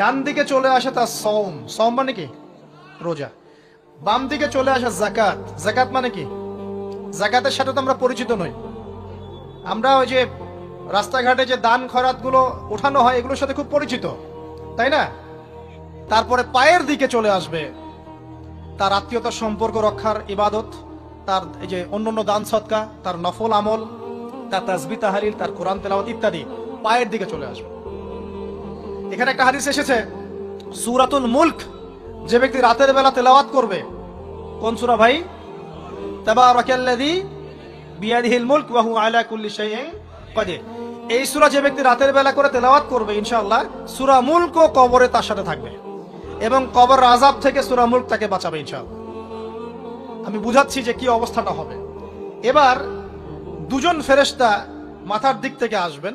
ডান দিকে চলে আসে তার সওম। সওম মানে কি? রোজা। বাম দিকে চলে আসে জাকাত জাকাত মানে কি? জাকাতের সাথে তো আমরা পরিচিত নই। আমরা ওই যে রাস্তাঘাটে যে দান খরাতগুলো ওঠানো হয়, এগুলোর সাথে খুব পরিচিত। তাই না? তারপরে পায়ের দিকে চলে আসবে তার আত্মীয়তার সম্পর্ক রক্ষার ইবাদত, তার এই যে অন্যান্য দান সৎকা তার নফল আমল, তার তাজবি তাহারিল তার কোরআন তেলাওয়াত ইত্যাদি পায়ের দিকে চলে আসবে। এখানে একটা হাদিস এসেছে, সুরাতুল মুলক, যে ব্যক্তি রাতের বেলা তেলাওয়াত করবে, কোন সূরা ভাই? তাবারাকাল্লাযী বিয়াদিহিল মুলক ওয়া হুয়া আলা কুল্লি শাইইন কাদির। এই সূরা যে ব্যক্তি রাতের বেলা করে তেলাওয়াত করবে, ইনশাআল্লাহ, সূরা মুলক ও কবরে তার সাথে থাকবে এবং কবর আযাব থেকে সূরা মুলক তাকে বাঁচাবে, ইনশাআল্লাহ। আমি বুঝাচ্ছি যে কি অবস্থাটা হবে। এবার দুজন ফেরেশতা মাথার দিক থেকে আসবেন।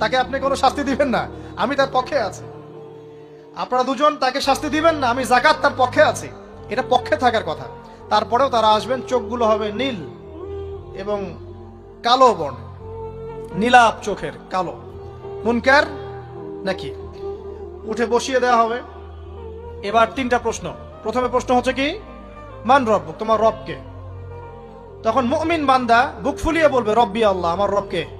তাকে আপনি কোনো শাস্তি দিবেন না। আমি তার পক্ষে আছি। আপনারা দুজন তাকে শাস্তি দিবেন না, আমি জাকাত তার পক্ষে আছি। এটা পক্ষে থাকার কথা। তারপরেও তারা আসবেন, চোখগুলো হবে নীল এবং কালো বর্ণ। নীলাপ চোখের কালো। মুনকার নাকি? উঠে বসিয়ে দেওয়া হবে। এবার তিনটা প্রশ্ন। প্রথমে প্রশ্ন হচ্ছে কি, মান রব, তোমার রবকে তখন মুমিন বান্দা বুক ফুলিয়ে বলবে, রব্বি আল্লাহ, আমার রবকে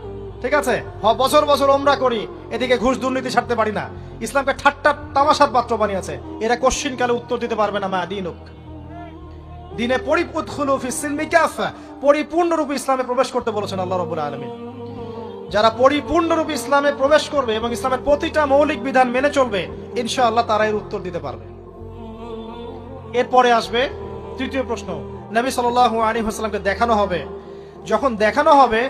ঠিক আছে? হ- বছর বছর ওমরা করি। এদিকে ঘুষ দুর্নীতি ছাড়তে পারি না। ইসলামকে ঠাট্টা তামাশার পাত্র বানিয়েছে। এরা কোশ্চিন কালে উত্তর দিতে পারবে না মা দিনুক। দিনে কাফা, পরিপূর্ণরূপে ইসলামে প্রবেশ করতে বলেছেন আল্লাহ রাব্বুল আলামিন। যারা পরিপূর্ণরূপে ইসলামে প্রবেশ করবে এবং ইসলামের প্রতিটা মৌলিক বিধান মেনে চলবে, ইনশাআল্লাহ তারা এর উত্তর দিতে পারবে। এরপরে আসবে তৃতীয় প্রশ্ন। নবী সাল্লাল্লাহু আলাইহি ওয়াসাল্লামকে দেখানো হবে। যখন দেখানো হবে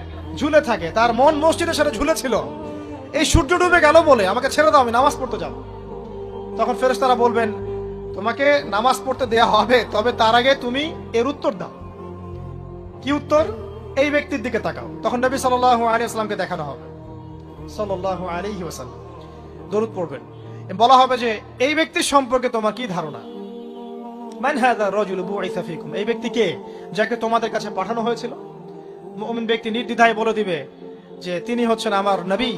ঝুলে থাকে। তার মন মসজিদের সাথে ঝুলে ছিল এই সূর্য ডুবে গেল বলে আমাকে ছেড়ে দাও, আমি নামাজ পড়তে যাব। তখন ফেরেশতারা বলবেন, তোমাকে নামাজ পড়তে দেয়া হবে, তবে তার আগে তুমি এর উত্তর দাও। কি উত্তর? এই ব্যক্তির দিকে তাকাও। তখন নবী সাল্লাল্লাহু আলাইহি আসসালামকে দেখানো হবে। আলাইহি ওয়াসাল্লাম। দরুদ পড়বেন। বলা হবে যে, এই ব্যক্তির সম্পর্কে তোমার কি ধারণা? মান রাজুল বুইসা ফিকুম। এই ব্যক্তি কে যাকে তোমাদের কাছে পাঠানো হয়েছিল? মুমিন ব্যক্তি নির্দ্বিধায় বলে দিবে যে তিনি হচ্ছেন আমার নবী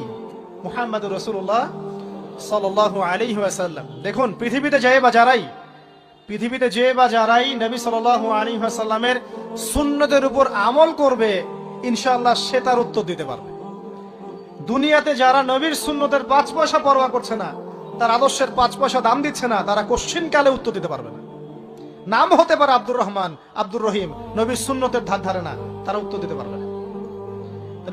মুহাম্মদুর রসুল্লাহ আলাইহি ওয়াসাল্লাম। দেখুন, পৃথিবীতে যে বা যারাই, পৃথিবীতে যে বা যারাই নবী সাল্লাল্লাহু আলাইহি ওয়াসাল্লামের সুন্নতের উপর আমল করবে ইনশাল্লাহ সে তার উত্তর দিতে পারবে। দুনিয়াতে যারা নবীর সুন্নতের পাঁচ পয়সা পরোয়া করছে না, তার আদর্শের পাঁচ পয়সা দাম দিচ্ছে না, তারা কোশ্চিন কালে উত্তর দিতে পারবে না। নাম হতে পারে আব্দুর রহমান, আব্দুর রহিম। নবীর সুন্নতের ধার ধারে না, তারা উত্তর দিতে পারবে না।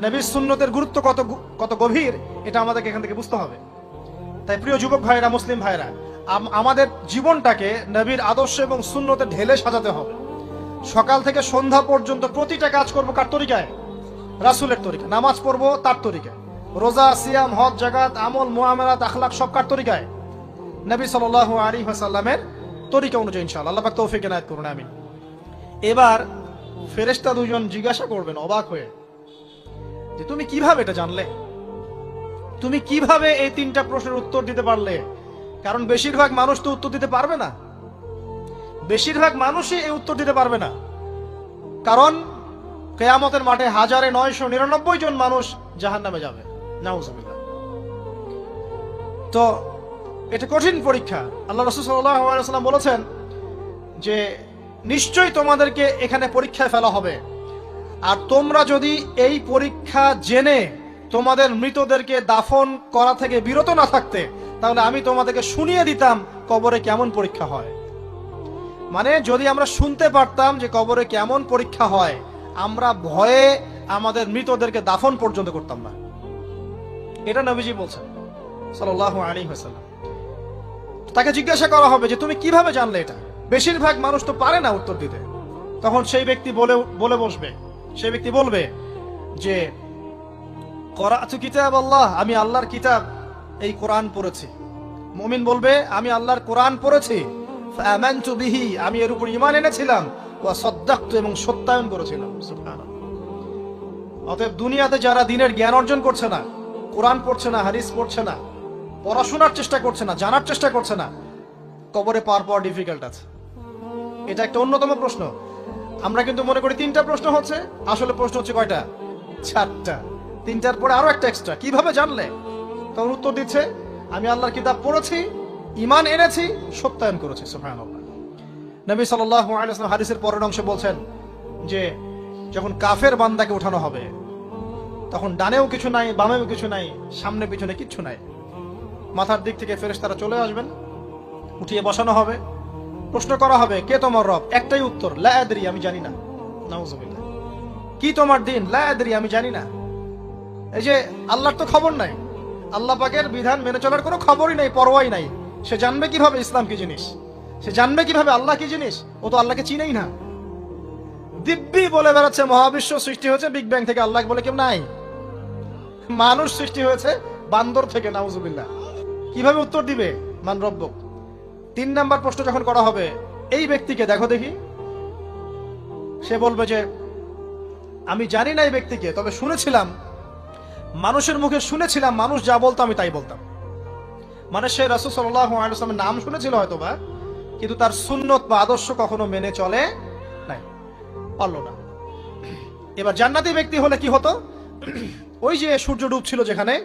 নবীর সুন্নতের গুরুত্ব কত কত গভীর, এটা আমাদেরকে এখান থেকে বুঝতে হবে। তাই প্রিয় যুবক ভাইরা মুসলিম ভাইরা আমাদের জীবনটাকে নবীর আদর্শ এবং শূন্যতে ঢেলে সাজাতে হবে। সকাল থেকে সন্ধ্যা পর্যন্ত প্রতিটা কাজ করব কার তরিকায়? রাসুলের তরিকা নামাজ পড়ব তার তরিকায়। রোজা, সিয়াম, হজ জাগাত আমল মুআমালাত আখলাক সব কার তরিকায়? নবী সাল্লাল্লাহু আলাইহি ওয়াসাল্লামের তরিকা অনুযায়ী ইনশাআল্লাহ। আল্লাহ পাক তৌফিক এনায়েত করুন, আমিন। এবার ফেরেশতা দুজন জিজ্ঞাসা করবেন, অবাক হয়ে, যে তুমি কীভাবে এটা জানলে? তুমি কীভাবে এই তিনটা প্রশ্নের উত্তর দিতে পারলে? কারণ বেশিরভাগ মানুষ তো উত্তর দিতে পারবে না। বেশিরভাগ মানুষই এই উত্তর দিতে পারবে না। কারণ কেয়ামতের মাঠে হাজারে নয়শো নিরানব্বই জন মানুষ জাহান নামে যাবে। নাউজুবিল্লাহ। তো এটা কঠিন পরীক্ষা। আল্লাহ রসুল সাল্লাম বলেছেন যে, নিশ্চয়ই তোমাদেরকে এখানে পরীক্ষায় ফেলা হবে। আর তোমরা যদি এই পরীক্ষা জেনে তোমাদের মৃতদেরকে দাফন করা থেকে বিরত না থাকতে, তাহলে আমি তোমাদেরকে শুনিয়ে দিতাম কবরে কেমন পরীক্ষা হয়। মানে যদি আমরা শুনতে পারতাম যে কবরে কেমন পরীক্ষা হয়, আমরা ভয়ে আমাদের মৃতদেরকে দাফন পর্যন্ত করতাম না। এটা নবীজি বলছেন, সাল্লাল্লাহু আলাইহি ওয়াসাল্লাম। তাকে জিজ্ঞাসা করা হবে যে, তুমি কীভাবে জানলে এটা? বেশিরভাগ মানুষ তো পারে না উত্তর দিতে। তখন সেই ব্যক্তি বলে বলে বসবে। সেই ব্যক্তি বলবে যে কিতাব আল্লাহ, আমি আল্লাহর কিতাব, এই কোরআন পড়েছি। মুমিন বলবে, আমি আল্লাহর কোরআন পড়েছি। বিহি, আমি এর উপর ইমান এনেছিলাম। এবং সত্যায়ন করেছিলাম। অতএব দুনিয়াতে যারা দিনের জ্ঞান অর্জন করছে না, কোরআন পড়ছে না, হাদিস পড়ছে না পড়াশোনার চেষ্টা করছে না, জানার চেষ্টা করছে না। কবরে পাওয়ার পাওয়া ডিফিকাল্ট আছে। এটা একটা অন্যতম প্রশ্ন। আমরা কিন্তু মনে করি তিনটা প্রশ্ন হচ্ছে, আসলে প্রশ্ন হচ্ছে কয়টা? চারটা। তিনটার পরে আরও একটা এক্সট্রা কীভাবে জানলে? তখন উত্তর দিচ্ছে, আমি আল্লাহর কিতাব পড়েছি ইমান এনেছি, সত্যায়ন করেছি নবী ওয়াসাল্লাম হাদিসের পরের অংশে বলছেন যে, যখন কাফের বান্দাকে উঠানো হবে, তখন ডানেও কিছু নাই, বামেও কিছু নাই, সামনে পিছনে কিচ্ছু নাই। মাথার দিক থেকে ফেরেশতারা চলে আসবেন। উঠিয়ে বসানো হবে। প্রশ্ন করা হবে, কে তোমার রব? একটাই উত্তর, লা আদরি, আমি জানি না। নাউজুবিল্লাহ। কি তোমার দিন? লা আদরি, আমি জানি না। এই যে, আল্লাহর তো খবর নাই। আল্লাহ পাকের বিধান মেনে চলার কোনো খবরই নাই, পরোয়াই নাই। সে জানবে কীভাবে ইসলাম কি জিনিস? সে জানবে কীভাবে আল্লাহ কি জিনিস? ও তো আল্লাহকে চিনেই না। দিব্যি বলে বেড়াচ্ছে, মহাবিশ্ব সৃষ্টি হয়েছে, বিগ ব্যাং থেকে আল্লাহ বলে কেউ নাই। মানুষ সৃষ্টি হয়েছে বান্দর থেকে, নাউজুবিল্লাহ। কীভাবে উত্তর দিবে? মান রব্বক তিন নাম্বার প্রশ্ন যখন করা হবে, এই ব্যক্তিকে দেখো দেখি। সে বলবে যে, আমি জানি না এই ব্যক্তিকে, তবে শুনেছিলাম। মানুষের মুখে শুনেছিলাম, মানুষ যা বলতো আমি তাই বলতাম। মানে সে রাসুল নাম শুনেছিল হয়তো বা কিন্তু তার সুন্নত বা আদর্শ কখনো মেনে চলে নাই। পারল না। এবার জান্নাতি ব্যক্তি হলে কি হতো? ওই যে সূর্য ডুবছিল যেখানে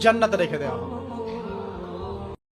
জান্নাতে রেখে দেওয়া হবে